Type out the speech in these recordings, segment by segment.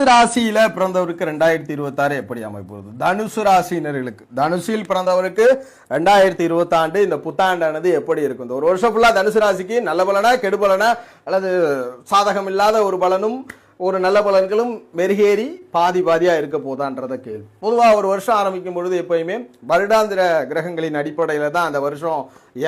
ராசியில பிறந்தவருக்கு ரெண்டாயிரத்தி இருபத்தாறு எப்படி அமைப்பது தனுசு ராசியினர்களுக்கு தனுசில் பிறந்தவருக்கு ரெண்டாயிரத்தி இருபத்தாண்டு இந்த புத்தாண்டானது எப்படி இருக்கும்? இந்த ஒரு வருஷம் ஃபுல்லா தனுசு ராசிக்கு நல்ல பலனா கெடு பலனா அல்லது சாதகம் இல்லாத ஒரு பலனும் ஒரு நல்ல பலன்களும் மெருகேறி பாதி பாதியாக இருக்க போதான்றத கேள்வி. பொதுவாக ஒரு வருஷம் ஆரம்பிக்கும் பொழுது எப்பயுமே வருடாந்திர கிரகங்களின் அடிப்படையில் தான் அந்த வருஷம்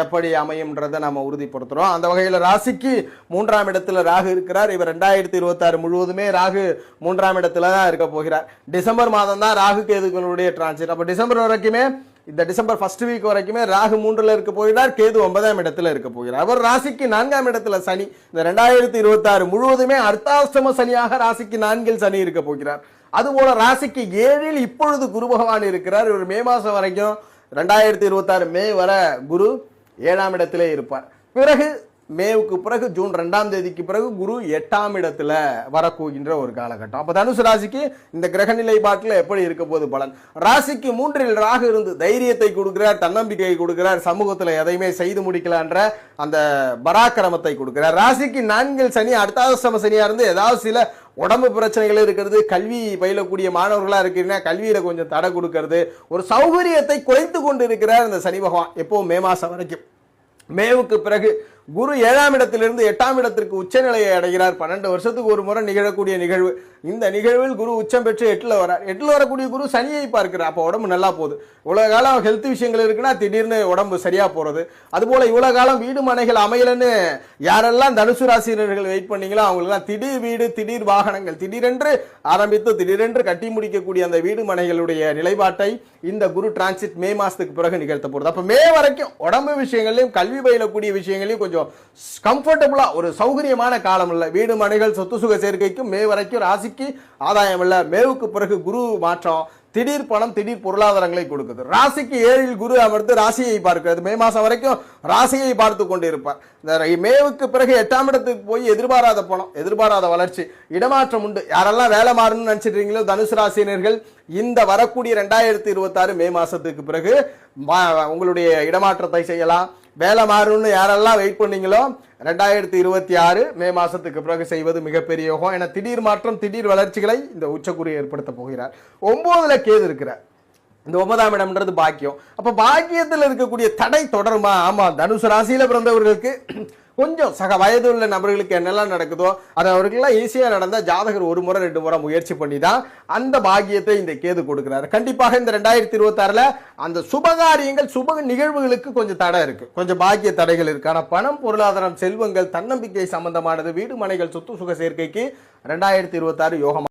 எப்படி அமையும்ன்றதை நம்ம உறுதிப்படுத்துகிறோம் அந்த வகையில் ராசிக்கு மூன்றாம் இடத்துல ராகு இருக்கிறார். இவர் ரெண்டாயிரத்தி இருபத்தாறு முழுவதுமே ராகு மூன்றாம் இடத்துல தான் இருக்க போகிறார். டிசம்பர் மாதம் தான் ராகு கேதுகளுடைய டிரான்சிட் அப்போ டிசம்பர் வரைக்குமே இந்த டிசம்பர் ஃபர்ஸ்ட் வீக் வரைக்குமே ராகு மூன்றில் இருக்க போகிறார் கேது ஒன்பதாம் இடத்துல இருக்க போகிறார். அவர் ராசிக்கு நான்காம் இடத்துல சனி. இந்த ரெண்டாயிரத்தி இருபத்தாறு முழுவதுமே அர்த்தாஷ்டம சனியாக ராசிக்கு நான்கில் சனி இருக்க போகிறார். அதுபோல ராசிக்கு ஏழில் இப்பொழுது குரு பகவான் இருக்கிறார். இவர் மே மாதம் வரைக்கும் ரெண்டாயிரத்தி இருபத்தாறு மே வர குரு ஏழாம் இடத்திலே இருப்பார். பிறகு மேவுக்கு பிறகு ஜூன் ரெண்டாம் தேதிக்கு பிறகு குரு எட்டாம் இடத்துல வரக்கூகின்ற ஒரு காலகட்டம். அப்போ தனுசு ராசிக்கு இந்த கிரக நிலைப்பாட்டில் எப்படி இருக்க போது பலன்? ராசிக்கு மூன்றில் ராகு இருந்து தைரியத்தை கொடுக்கிறார் தன்னம்பிக்கையை கொடுக்கிறார் சமூகத்தில் எதையுமே செய்து முடிக்கலான்ற அந்த பராக்கிரமத்தை கொடுக்கிறார். ராசிக்கு நான்கில் சனி அடுத்தாசம சனியாக இருந்து ஏதாவது சில உடம்பு பிரச்சனைகள் இருக்கிறது கல்வி பயிலக்கூடிய மாணவர்களாக இருக்கிறீங்கன்னா கல்வியில் கொஞ்சம் தடை கொடுக்கறது. ஒரு சௌகரியத்தை குறைத்து கொண்டு இருக்கிறார் இந்த சனி பகவான் எப்போ மே மாதம் வரைக்கும். மேவுக்கு பிறகு குரு ஏழாம் இடத்திலிருந்து எட்டாம் இடத்திற்கு உச்சநிலையை அடைகிறார். பன்னெண்டு வருஷத்துக்கு ஒரு முறை நிகழக்கூடிய நிகழ்வு. இந்த நிகழ்வில் குரு உச்சம் பெற்று எட்டில் வரார் எட்டில் வரக்கூடிய குரு சனியை பார்க்கிறார். அப்போ உடம்பு நல்லா போகுது. இவ்வளோ காலம் ஹெல்த் விஷயங்கள் இருக்குன்னா திடீர்னு உடம்பு சரியாக போகிறது அதுபோல் இவ்வளோ காலம் வீடு மனைகள் அமையலன்னு யாரெல்லாம் தனுசு ராசினர்கள் வெயிட் பண்ணீங்களோ அவங்களுக்குலாம் திடீர் வீடு திடீர் வாகனங்கள் திடீரென்று ஆரம்பித்து திடீரென்று கட்டி முடிக்கக்கூடிய அந்த வீடு மனைகளுடைய நிலைப்பாட்டை இந்த குரு டிரான்சிட் மே மாதத்துக்கு பிறகு நிகழ்த்த போகிறது அப்போ மே வரைக்கும் உடம்பு விஷயங்களையும் கல்வி பயிலக்கூடிய விஷயங்களையும் கொஞ்சம் கம்ஃபர்டபுளா ஒரு சௌகரியமான காலம் இல்லை வீடு மனைகள் சொத்து சுக சேர்க்கைக்கும் மே வரைக்கும் ராசிக்கு ஆதாயம் இல்லை மேவுக்கு பிறகு குரு மாற்றம் திடீர் பணம் திடீர் பொருளாதாரங்களை கொடுக்குது. ராசிக்கு ஏழில் குரு அமர்ந்து ராசியை பார்க்கிறது மே மாதம் வரைக்கும் ராசியை பார்த்து கொண்டு இருப்பார் இந்த மேவுக்கு பிறகு எட்டாம் இடத்துக்கு போய் எதிர்பாராத பணம் எதிர்பாராத வளர்ச்சி இடமாற்றம் உண்டு. யாரெல்லாம் வேலை மாறணும்னு நினச்சிட்றீங்களோ தனுசு ராசினியர்கள் இந்த வரக்கூடிய ரெண்டாயிரத்தி இருபத்தாறு மே மாதத்துக்கு பிறகு உங்களுடைய இடமாற்றத்தை செய்யலாம். வேலை மாறும்னு யாரெல்லாம் வெயிட் பண்ணீங்களோ ரெண்டாயிரத்தி இருபத்தி ஆறு மே மாதத்துக்கு பிறகு செய்வது மிகப்பெரிய யோகம். என திடீர் மாற்றம் திடீர் வளர்ச்சிகளை இந்த உச்சக்குறி ஏற்படுத்த போகிறார். ஒம்போதில் கேது இருக்கிறார். இந்த ஒன்பதாம் இடம்ன்றது பாக்கியம். அப்போ பாக்கியத்தில் இருக்கக்கூடிய தடை தொடருமா? ஆமாம் தனுசு ராசியில் பிறந்தவர்களுக்கு கொஞ்சம் சக வயது உள்ள நபர்களுக்கு என்னெல்லாம் நடக்குதோ அது அவர்களுக்கெல்லாம் ஈஸியாக நடந்தால் ஜாதகர் ஒரு முறை ரெண்டு முறை முயற்சி பண்ணி தான் அந்த பாக்கியத்தை இந்த கேது கொடுக்குறாரு. கண்டிப்பாக இந்த ரெண்டாயிரத்தி இருபத்தாறுல அந்த சுபகாரியங்கள் சுப நிகழ்வுகளுக்கு கொஞ்சம் தடை இருக்கு. கொஞ்சம் பாக்கிய தடைகள் இருக்கு. ஆனால் பணம் பொருளாதாரம் செல்வங்கள் தன்னம்பிக்கை சம்பந்தமானது வீடு மனைகள் சொத்து சுக சேர்க்கைக்கு ரெண்டாயிரத்தி இருபத்தாறு யோகமாக